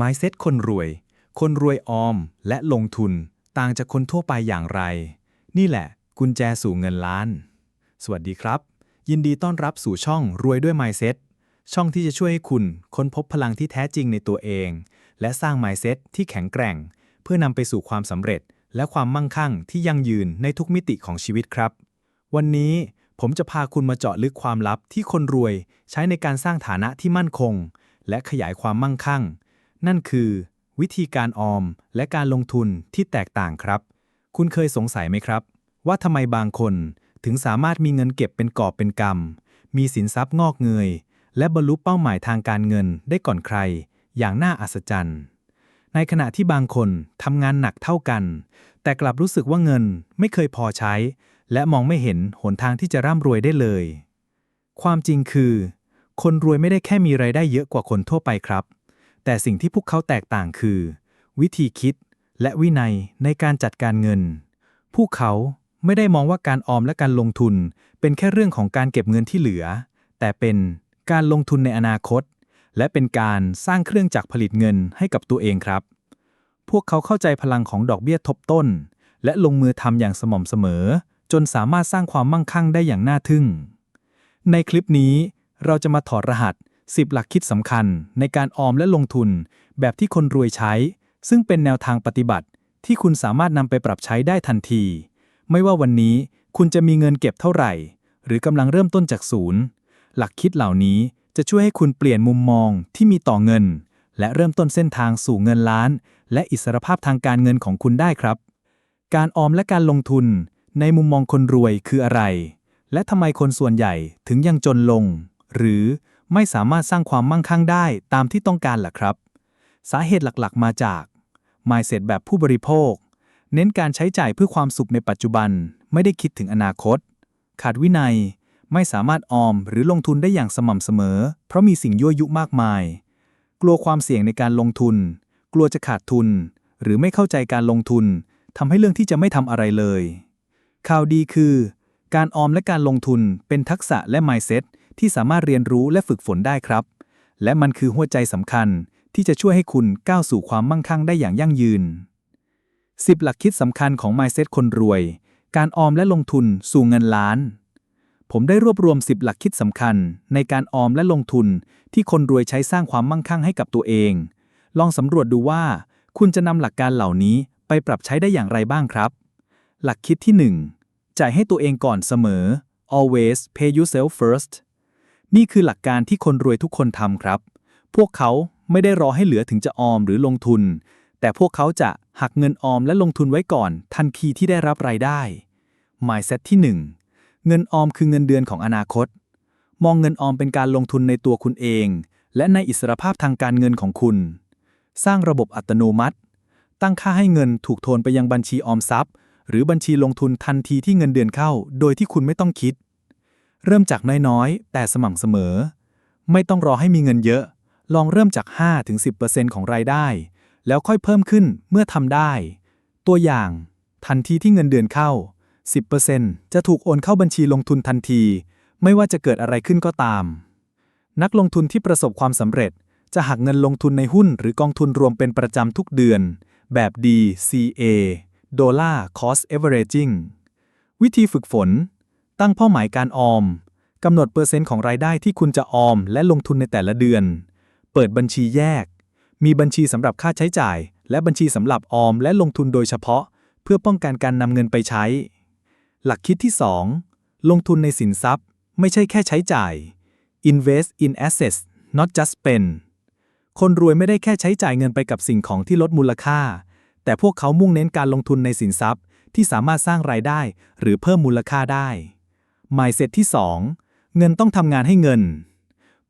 Mindset คนรวย คนรวยออมและลงทุนต่างจากคนทั่วไปอย่างไร นี่แหละ กุญแจสู่เงินล้าน สวัสดีครับ ยินดีต้อนรับสู่ช่องรวยด้วย Mindset ช่องที่จะช่วยให้คุณค้นพบพลังที่แท้จริงในตัวเอง และสร้าง Mindset ที่แข็งแกร่ง เพื่อนำไปสู่ความสำเร็จ และความมั่งคั่งที่ยั่งยืนในทุกมิติของชีวิตครับ วันนี้ผมจะพาคุณมาเจาะลึกความลับที่คนรวยใช้ในการสร้างฐานะที่มั่นคง และขยายความมั่งคั่ง นั่นคือ วิธีการออมและการลงทุนที่แตกต่างครับ คุณเคยสงสัยไหมครับ ว่าทำไมบางคนถึงสามารถมีเงินเก็บเป็นกอบเป็นกำมีสินทรัพย์งอกเงย และบรรลุเป้าหมายทางการเงินได้ก่อนใคร อย่างน่าอัศจรรย์ ในขณะที่บางคนทำงานหนักเท่ากัน แต่กลับรู้สึกว่าเงินไม่เคยพอใช้ และมองไม่เห็นหนทางที่จะร่ำรวยได้เลย ความจริงคือ คนรวยไม่ได้แค่มีไรายได้เยอะกว่าคนทั่วไปครับ แต่สิ่งที่พวกเขาแตกต่างคือ วิธีคิดและวินัยในการจัดการเงิน พวกเขาไม่ได้มองว่าการออมและการลงทุน เป็นแค่เรื่องของการเก็บเงินที่เหลือ แต่เป็นการลงทุนในอนาคต และเป็นการสร้างเครื่องจักรผลิตเงินให้กับตัวเองครับ พวกเขาเข้าใจพลังของดอกเบี้ยทบต้น และลงมือทำอย่างสม่ำเสมอ จนสามารถสร้างความมั่งคั่งได้อย่างน่าทึ่ง ในคลิปนี้เราจะมาถอดรหัส 10 หลักคิดสำคัญในการออมและลงทุน แบบที่คนรวยใช้ ซึ่งเป็นแนวทางปฏิบัติ ที่คุณสามารถนำไปปรับใช้ได้ทันที ไม่ว่าวันนี้คุณจะมีเงินเก็บเท่าไหร่ หรือกำลังเริ่มต้นจากศูนย์ หลักคิดเหล่านี้จะช่วยให้คุณเปลี่ยนมุมมองที่มีต่อเงิน และเริ่มต้นเส้นทางสู่เงินล้าน และอิสรภาพทางการเงินของคุณได้ครับ การออมและการลงทุน ในมุมมองคนรวยคืออะไร และทำไมคนส่วนใหญ่ถึงยังจนลง หรือ ไม่สามารถสร้างความมั่งคั่งได้ตามที่ต้องการล่ะครับ สาเหตุหลักๆ มาจาก mindset แบบผู้บริโภค เน้นการใช้จ่ายเพื่อความสุขในปัจจุบัน ไม่ได้คิดถึงอนาคต ขาดวินัย ไม่สามารถออมหรือลงทุนได้อย่างสม่ำเสมอ เพราะมีสิ่งยั่วยุมากมาย กลัวความเสี่ยงในการลงทุน กลัวจะขาดทุน หรือไม่เข้าใจการลงทุนทำให้เรื่องที่จะไม่ทำอะไรเลย ข่าวดีคือ การออมและการลงทุนเป็นทักษะและ mindset ที่สามารถเรียนรู้และฝึกฝนได้ครับ และมันคือหัวใจสำคัญที่จะช่วยให้คุณก้าวสู่ความมั่งคั่งได้อย่างยั่งยืน 10 หลักคิดสำคัญของ mindset คนรวย การออมและลงทุนสู่เงินล้าน ผมได้รวบรวม 10 หลักคิดสำคัญ ในการออมและลงทุนที่คนรวยใช้สร้างความมั่งคั่งให้กับตัวเอง ลองสำรวจดูว่า คุณจะนำหลักการเหล่านี้ไปปรับใช้ได้อย่างไรบ้างครับ หลักคิดที่ 1 จ่ายให้ตัวเองก่อนเสมอ always pay yourself first นี่คือหลักการที่คนรวยทุกคนทำครับ พวกเขาไม่ได้รอให้เหลือถึงจะออมหรือลงทุน แต่พวกเขาจะหักเงินออมและลงทุนไว้ก่อน ทันทีที่ได้รับรายได้ mindset ที่ 1 เงินออมคือเงินเดือนของอนาคต มองเงินออมเป็นการลงทุนในตัวคุณเอง และในอิสรภาพทางการเงินของคุณ สร้างระบบอัตโนมัติ ตั้งค่าให้เงินถูกโทนไปยังบัญชีออมทรัพย์ หรือบัญชีลงทุนทันทีที่เงินเดือนเข้า โดยที่คุณไม่ต้องคิด เริ่มจากน้อยๆ แต่สม่ำเสมอ ไม่ต้องรอให้มีเงินเยอะ ลองเริ่มจาก 5-10%ของรายได้ แล้วค่อยเพิ่มขึ้นเมื่อทำได้ ตัวอย่าง ทันทีที่เงินเดือนเข้า 10%จะถูกโอนเข้าบัญชีลงทุนทันที ไม่ว่าจะเกิดอะไรขึ้นก็ตาม นักลงทุนที่ประสบความสำเร็จ จะหักเงินลงทุนในหุ้นหรือกองทุนรวมเป็นประจำทุกเดือน แบบ DCA Dollar Cost Averaging วิธีฝึกฝน ตั้งเป้าหมายการออม กำหนดเปอร์เซ็นต์ของรายได้ที่คุณจะออมและลงทุนในแต่ละเดือน เปิดบัญชีแยก มีบัญชีสำหรับค่าใช้จ่าย และบัญชีสำหรับออมและลงทุนโดยเฉพาะ เพื่อป้องกันการนำเงินไปใช้ หลักคิดที่ 2 ลงทุนในสินทรัพย์ ไม่ใช่แค่ใช้จ่าย invest in assets not just spend คนรวยไม่ได้แค่ใช้จ่ายเงินไปกับสิ่งของที่ลดมูลค่า แต่พวกเขามุ่งเน้นการลงทุนในสินทรัพย์ที่สามารถสร้างรายได้หรือเพิ่มมูลค่าได้ mindset ที่ 2 เงินต้องทำงานให้เงิน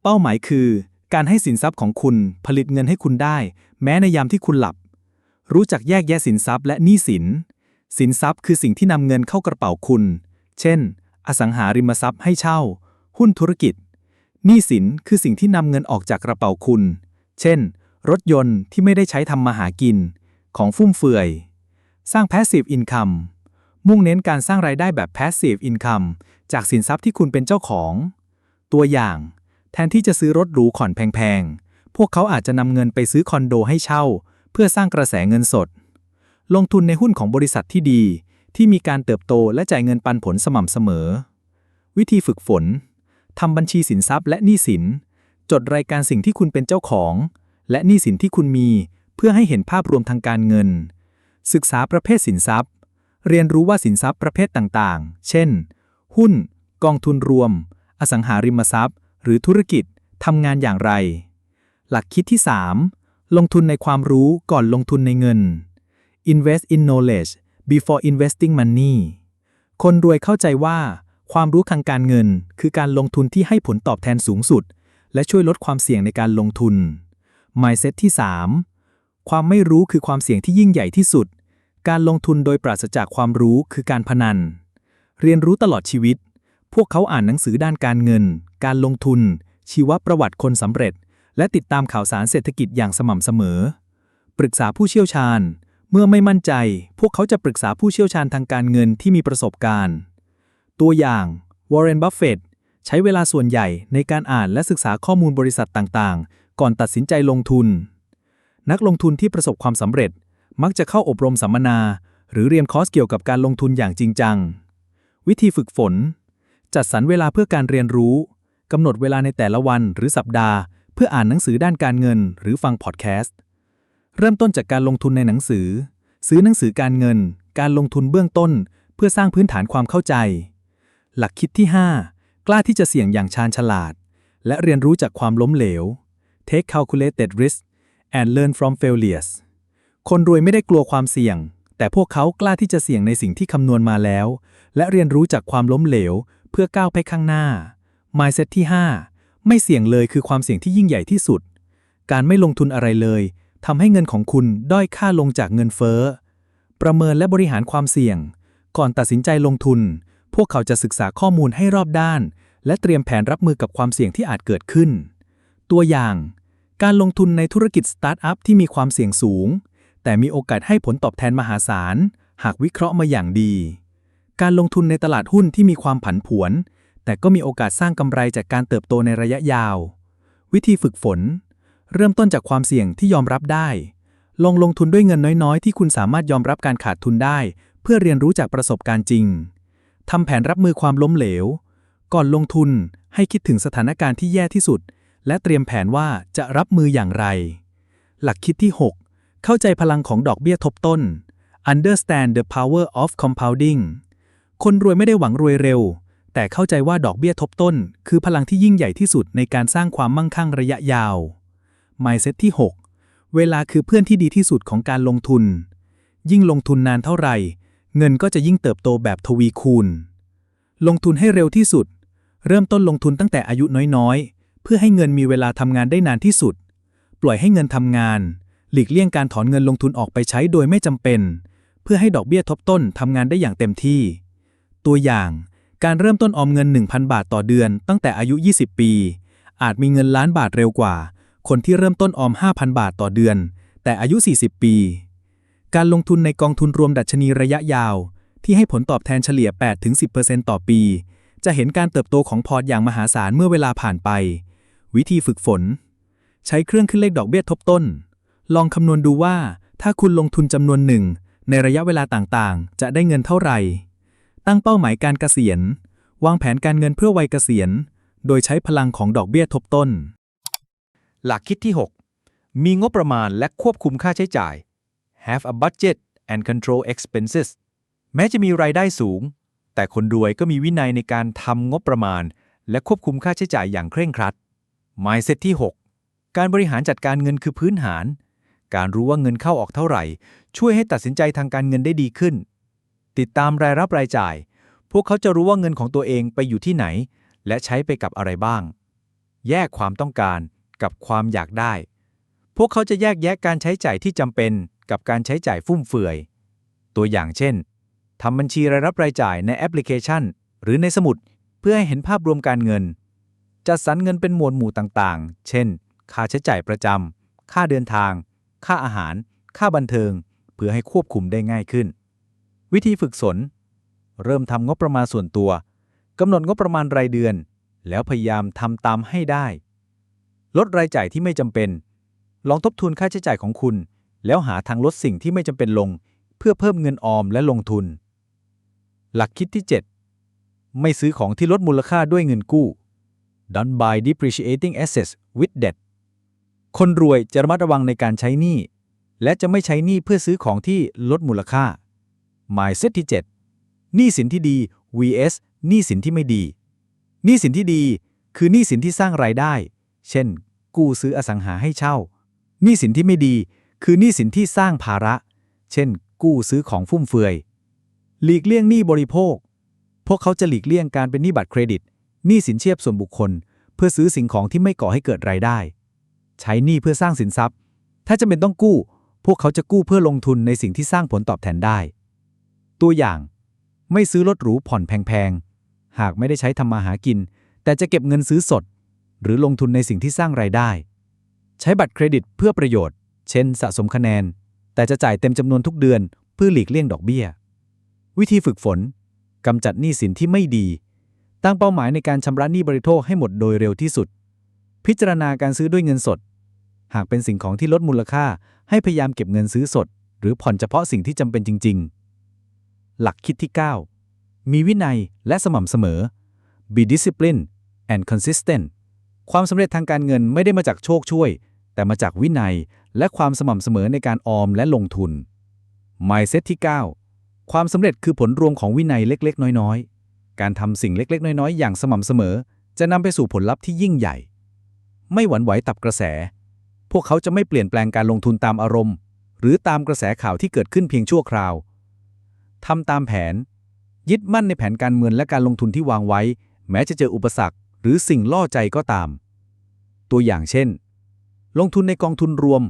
เป้าหมายคือ การให้สินทรัพย์ของคุณผลิตเงินให้คุณได้ แม้ในยามที่คุณหลับ รู้จักแยกแยะสินทรัพย์และหนี้สิน สินทรัพย์คือสิ่งที่นำเงินเข้ากระเป๋าคุณ เช่น อสังหาริมทรัพย์ให้เช่า หุ้นธุรกิจหนี้สินคือสิ่งที่นำเงินออกจากกระเป๋าคุณ เช่น รถยนต์ที่ไม่ได้ใช้ทำมาหากิน ของฟุ่มเฟือย สร้าง passive income มุ่งเน้นการสร้างรายได้แบบ passive income จากสินทรัพย์ที่คุณเป็นเจ้าของ ตัวอย่าง แทนที่จะซื้อรถหรูผ่อนแพงๆ พวกเขาอาจจะนำเงินไปซื้อคอนโดให้เช่า เพื่อสร้างกระแสเงินสด ลงทุนในหุ้นของบริษัทที่ดี ที่มีการเติบโตและจ่ายเงินปันผลสม่ำเสมอ วิธีฝึกฝนทำบัญชีสินทรัพย์และหนี้สิน จดรายการสิ่งที่คุณเป็นเจ้าของ และหนี้สินที่คุณมี เพื่อให้เห็นภาพรวมทางการเงิน ศึกษาประเภทสินทรัพย์ เรียนรู้ว่าสินทรัพย์ประเภทต่างๆ เช่น หุ้น กองทุนรวม อสังหาริมทรัพย์ หรือธุรกิจทำงานอย่างไร หลักคิดที่ 3 ลงทุนในความรู้ก่อนลงทุนในเงิน invest in knowledge before investing money คนรวยเข้าใจว่า ความรู้ทางการเงิน คือการลงทุนที่ให้ผลตอบแทนสูงสุด และช่วยลดความเสี่ยงในการลงทุน mindset ที่ 3 ความไม่รู้คือความเสี่ยงที่ยิ่งใหญ่ที่สุด การลงทุนโดยปราศจากความรู้คือการพนัน เรียนรู้ตลอดชีวิต พวกเขาอ่านหนังสือด้านการเงิน การลงทุน ชีวประวัติคนสำเร็จ และติดตามข่าวสารเศรษฐกิจอย่างสม่ำเสมอ ปรึกษาผู้เชี่ยวชาญ เมื่อไม่มั่นใจ พวกเขาจะปรึกษาผู้เชี่ยวชาญทางการเงินที่มีประสบการณ์ ตัวอย่างวอร์เรน บัฟเฟตใช้เวลาส่วนใหญ่ในการอ่านและศึกษาข้อมูลบริษัทต่างๆ ก่อนตัดสินใจลงทุน นักลงทุนที่ประสบความสำเร็จ มักจะเข้าอบรมสัมมนา หรือเรียนคอร์สเกี่ยวกับการลงทุนอย่างจริงจัง วิธีฝึกฝน จัดสรรเวลาเพื่อการเรียนรู้กำหนดเวลาในแต่ละวันหรือสัปดาห์ เพื่ออ่านหนังสือด้านการเงิน หรือฟังพอดแคสต์ เริ่มต้นจากการลงทุนในหนังสือ ซื้อหนังสือการเงิน การลงทุนเบื้องต้น เพื่อสร้างพื้นฐานความเข้าใจ หลักคิดที่ 5 กล้าที่จะเสี่ยงอย่างชาญฉลาด และเรียนรู้จากความล้มเหลว take calculated risk and learn from failures คนรวยไม่ได้กลัวความเสี่ยง แต่พวกเขากล้าที่จะเสี่ยงในสิ่งที่คำนวณมาแล้ว และเรียนรู้จากความล้มเหลว เพื่อก้าวไปข้างหน้า mindset ที่ 5 ไม่เสี่ยงเลยคือความเสี่ยงที่ยิ่งใหญ่ที่สุด การไม่ลงทุนอะไรเลยทำให้เงินของคุณด้อยค่าลงจากเงินเฟ้อ ประเมินและบริหารความเสี่ยง ก่อนตัดสินใจลงทุน พวกเขาจะศึกษาข้อมูลให้รอบด้าน และเตรียมแผนรับมือกับความเสี่ยงที่อาจเกิดขึ้น ตัวอย่าง การลงทุนในธุรกิจสตาร์ทอัพที่มีความเสี่ยงสูง แต่มีโอกาสให้ผลตอบแทนมหาศาล หากวิเคราะห์มาอย่างดี การลงทุนในตลาดหุ้นที่มีความผันผวน แต่ก็มีโอกาสสร้างกำไรจากการเติบโตในระยะยาว วิธีฝึกฝน เริ่มต้นจากความเสี่ยงที่ยอมรับได้ ลงลงทุนด้วยเงินน้อยๆ ที่คุณสามารถยอมรับการขาดทุนได้ เพื่อเรียนรู้จากประสบการณ์จริงทำแผนรับมือความล้มเหลว ก่อนลงทุนให้คิดถึงสถานการณ์ที่แย่ที่สุด และเตรียมแผนว่าจะรับมืออย่างไร หลักคิดที่ 6 เข้าใจพลังของดอกเบี้ยทบต้น understand the power of compounding คนรวยไม่ได้หวังรวยเร็ว แต่เข้าใจว่าดอกเบี้ยทบต้น คือพลังที่ยิ่งใหญ่ที่สุดในการสร้างความมั่งคั่งระยะยาว mindset ที่ 6 เวลาคือเพื่อนที่ดีที่สุดของการลงทุน ยิ่งลงทุนนานเท่าไหร่ เงินก็จะยิ่งเติบโตแบบทวีคูณ ลงทุนให้เร็วที่สุด เริ่มต้นลงทุนตั้งแต่อายุน้อยๆ เพื่อให้เงินมีเวลาทำงานได้นานที่สุด ปล่อยให้เงินทำงาน หลีกเลี่ยงการถอนเงินลงทุนออกไปใช้โดยไม่จำเป็น เพื่อให้ดอกเบี้ยทบต้นทำงานได้อย่างเต็มที่ ตัวอย่างการเริ่มต้นออมเงิน 1,000 บาทต่อเดือน ตั้งแต่อายุ 20 ปี อาจมีเงินล้านบาทเร็วกว่า คนที่เริ่มต้นออม 5,000 บาทต่อเดือน แต่อายุ 40 ปี การลงทุนในกองทุนรวมดัชนีระยะยาว ที่ให้ผลตอบแทนเฉลี่ย 8-10%ต่อปี จะเห็นการเติบโตของพอร์ตอย่างมหาศาลเมื่อเวลาผ่านไป วิธีฝึกฝน ใช้เครื่องขึ้นเลขดอกเบี้ยทบต้น ลองคำนวณดูว่า ถ้าคุณลงทุนจำนวนหนึ่ง ในระยะเวลาต่างๆ จะได้เงินเท่าไหร่ ตั้งเป้าหมายการเกษียณ วางแผนการเงินเพื่อวัยเกษียณ โดยใช้พลังของดอกเบี้ยทบต้น หลักคิดที่ 6 มีงบประมาณและควบคุมค่าใช้จ่าย have a budget and control expenses แม้จะมีรายได้สูง แต่คนรวยก็มีวินัยในการทำงบประมาณ และควบคุมค่าใช้จ่ายอย่างเคร่งครัด mindset ที่ 6 การบริหารจัดการเงินคือพื้นฐาน การรู้ว่าเงินเข้าออกเท่าไหร่ ช่วยให้ตัดสินใจทางการเงินได้ดีขึ้น ติดตามรายรับรายจ่าย พวกเขาจะรู้ว่าเงินของตัวเองไปอยู่ที่ไหน และใช้ไปกับอะไรบ้าง แยกความต้องการกับความอยากได้ พวกเขาจะแยกแยะการใช้จ่ายที่จำเป็นกับการใช้จ่ายฟุ่มเฟือย ตัวอย่างเช่นทำบัญชีรายรับรายจ่ายในแอปพลิเคชัน หรือในสมุด เพื่อให้เห็นภาพรวมการเงิน จัดสรรเงินเป็นหมวดหมู่ต่างๆ เช่น ค่าใช้จ่ายประจำ ค่าเดินทาง ค่าอาหาร ค่าบันเทิง เพื่อให้ควบคุมได้ง่ายขึ้น วิธีฝึกสน เริ่มทำงบประมาณส่วนตัวกำหนดงบประมาณรายเดือน แล้วพยายามทำตามให้ได้ ลดรายจ่ายที่ไม่จำเป็น ลองทบทวนค่าใช้จ่ายของคุณ แล้วหาทางลดสิ่งที่ไม่จำเป็นลง เพื่อเพิ่มเงินออมและลงทุน หลักคิดที่ 7 ไม่ซื้อของที่ลดมูลค่าด้วยเงินกู้ Don't buy depreciating assets with debt คนรวยจะระมัดระวังในการใช้หนี้ และจะไม่ใช้หนี้เพื่อซื้อของที่ลดมูลค่า Mindset ที่ 7 หนี้สินที่ดี vs หนี้สินที่ไม่ดี หนี้สินที่ดีคือหนี้สินที่สร้างรายได้ เช่น กู้ซื้ออสังหาให้เช่า หนี้สินที่ไม่ดี คือหนี้สินที่สร้างภาระ เช่น กู้ซื้อของฟุ่มเฟือย หลีกเลี่ยงหนี้บริโภค พวกเขาจะหลีกเลี่ยงการเป็นหนี้บัตรเครดิต หนี้สินเชื่อส่วนบุคคล เพื่อซื้อสิ่งของที่ไม่ก่อให้เกิดรายได้ ใช้หนี้เพื่อสร้างสินทรัพย์ ถ้าจำเป็นต้องกู้ พวกเขาจะกู้เพื่อลงทุนในสิ่งที่สร้างผลตอบแทนได้ ตัวอย่าง ไม่ซื้อรถหรูผ่อนแพงๆ หากไม่ได้ใช้ทำมาหากิน แต่จะเก็บเงินซื้อสด หรือลงทุนในสิ่งที่สร้างรายได้ ใช้บัตรเครดิตเพื่อประโยชน์ เช่น สะสมคะแนน แต่จะจ่ายเต็มจำนวนทุกเดือนเพื่อหลีกเลี่ยงดอกเบี้ย วิธีฝึกฝนกำจัดหนี้สินที่ไม่ดี ตั้งเป้าหมายในการชำระหนี้บริโภคให้หมดโดยเร็วที่สุด พิจารณาการซื้อด้วยเงินสด หากเป็นสิ่งของที่ลดมูลค่า ให้พยายามเก็บเงินซื้อสด หรือผ่อนเฉพาะสิ่งที่จำเป็นจริง ๆ หลักคิดที่ 9 มีวินัยและสม่ำเสมอ be disciplined and consistent ความสำเร็จทางการเงินไม่ได้มาจากโชคช่วย แต่มาจากวินัยและความสม่ำเสมอในการออมและลงทุน mindset ที่ 9 ความสำเร็จคือผลรวมของวินัยเล็ก ๆ น้อย ๆ การทำสิ่งเล็ก ๆ น้อย ๆ อย่างสม่ำเสมอ จะนำไปสู่ผลลัพธ์ที่ยิ่งใหญ่ ไม่หวั่นไหวตับกระแส พวกเขาจะไม่เปลี่ยนแปลงการลงทุนตามอารมณ์ หรือตามกระแสข่าวที่เกิดขึ้นเพียงชั่วคราวทำตามแผน ยึดมั่นในแผนการเงินและการลงทุนที่วางไว้ แม้จะเจออุปสรรค หรือสิ่งล่อใจก็ตาม ตัวอย่างเช่น ลงทุนในกองทุนรวม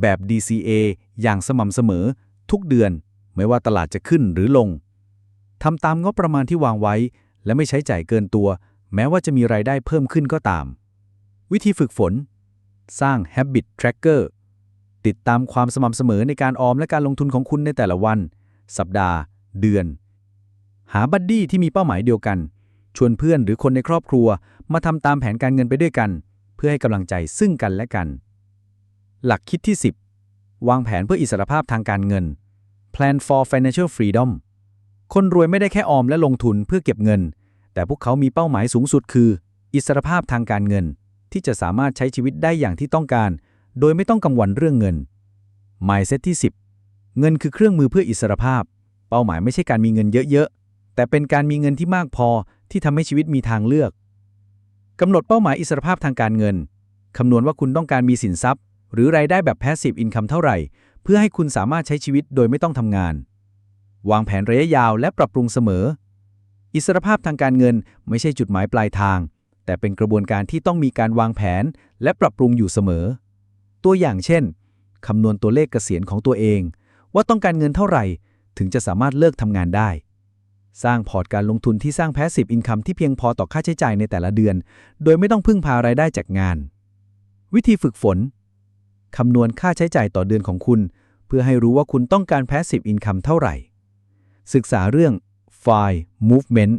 แบบ DCA อย่างสม่ำเสมอ ทุกเดือน ไม่ว่าตลาดจะขึ้นหรือลงทำตามงบประมาณที่วางไว้ และไม่ใช้จ่ายเกินตัว แม้ว่าจะมีรายได้เพิ่มขึ้นก็ตาม วิธีฝึกฝน สร้าง Habit Tracker ติดตามความสม่ำเสมอในการออมและการลงทุนของคุณในแต่ละวัน สัปดาห์ เดือน หาบัดดี้ที่มีเป้าหมายเดียวกัน ชวนเพื่อนหรือคนในครอบครัว มาทำตามแผนการเงินไปด้วยกัน เพื่อให้กำลังใจซึ่งกันและกัน หลักคิดที่ 10 วางแผนเพื่ออิสรภาพทางการเงิน Plan for Financial Freedom คนรวยไม่ได้แค่ออมและลงทุนเพื่อเก็บเงิน แต่พวกเขามีเป้าหมายสูงสุดคือ อิสรภาพทางการเงิน ที่จะสามารถใช้ชีวิตได้อย่างที่ต้องการ โดยไม่ต้องกังวลเรื่องเงิน Mindset ที่ 10 เงินคือเครื่องมือเพื่ออิสรภาพ เป้าหมายไม่ใช่การมีเงินเยอะๆ แต่เป็นการมีเงินที่มากพอที่ทำให้ชีวิตมีทางเลือกกำหนดเป้าหมายอิสรภาพทางการเงินคำนวณว่าคุณต้องการมีสินทรัพย์ หรือรายได้แบบ passive income เท่าไหร่ เพื่อให้คุณสามารถใช้ชีวิตโดยไม่ต้องทำงาน วางแผนระยะยาวและปรับปรุงเสมอ อิสรภาพทางการเงินไม่ใช่จุดหมายปลายทาง แต่เป็นกระบวนการที่ต้องมีการวางแผน และปรับปรุงอยู่เสมอ ตัวอย่างเช่นคำนวณตัวเลขเกษียณของตัวเอง ว่าต้องการเงินเท่าไหร่ ถึงจะสามารถเลิกทำงานได้ สร้างพอร์ตการลงทุนที่สร้าง passive income ที่เพียงพอต่อค่าใช้จ่ายในแต่ละเดือน โดยไม่ต้องพึ่งพารายได้จากงาน วิธีฝึกฝนคำนวณค่าใช้จ่ายต่อเดือนของคุณ เพื่อให้รู้ว่าคุณต้องการ passive income เท่าไหร่ ศึกษาเรื่อง file movement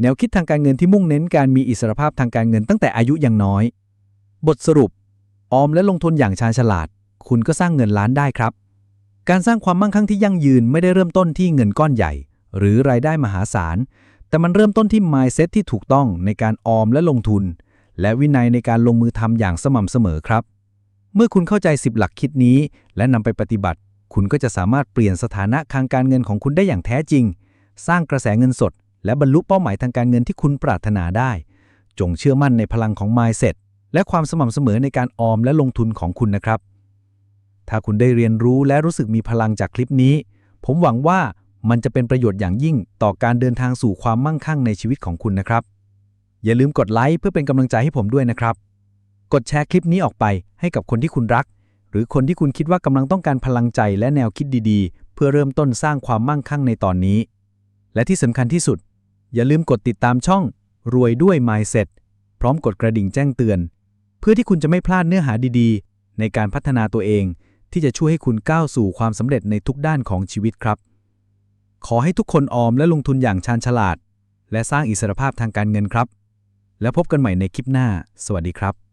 แนวคิดทางการเงินที่มุ่งเน้นการมีอิสรภาพทางการเงินตั้งแต่อายุยังน้อย บทสรุป ออมและลงทุนอย่างชาญฉลาด คุณก็สร้างเงินล้านได้ครับ การสร้างความมั่งคั่งที่ยั่งยืนไม่ได้เริ่มต้นที่เงินก้อนใหญ่ หรือรายได้มหาศาล แต่มันเริ่มต้นที่ mindset ที่ถูกต้องในการออมและลงทุน และวินัยในการลงมือทำอย่างสม่ำเสมอครับ เมื่อคุณเข้าใจ 10 หลักคิดนี้ และนำไปปฏิบัติ คุณก็จะสามารถเปลี่ยนสถานะทางการเงินของคุณได้อย่างแท้จริง สร้างกระแสเงินสด และบรรลุเป้าหมายทางการเงินที่คุณปรารถนาได้ จงเชื่อมั่นในพลังของ mindset และความสม่ำเสมอในการออมและลงทุนของคุณนะครับ ถ้าคุณได้เรียนรู้และรู้สึกมีพลังจากคลิปนี้ ผมหวังว่ามันจะเป็นประโยชน์อย่างยิ่งต่อการเดินทางสู่ความมั่งคั่งในชีวิตของคุณนะครับ อย่าลืมกดไลค์เพื่อเป็นกำลังใจให้ผมด้วยนะครับ กดแชร์คลิปนี้ออกไปให้กับคนที่คุณรัก หรือคนที่คุณคิดว่ากำลังต้องการพลังใจและแนวคิดดีๆ เพื่อเริ่มต้นสร้างความมั่งคั่งในตอนนี้ และที่สำคัญที่สุด อย่าลืมกดติดตามช่อง รวยด้วย Mindset พร้อมกดกระดิ่งแจ้งเตือน เพื่อที่คุณจะไม่พลาดเนื้อหาดีๆ ในการพัฒนาตัวเอง ที่จะช่วยให้คุณก้าวสู่ความสำเร็จในทุกด้านของชีวิตครับ ขอให้ทุกคนออมและลงทุนอย่างชาญฉลาด และสร้างอิสรภาพทางการเงินครับ แล้วพบกันใหม่ในคลิปหน้า สวัสดีครับ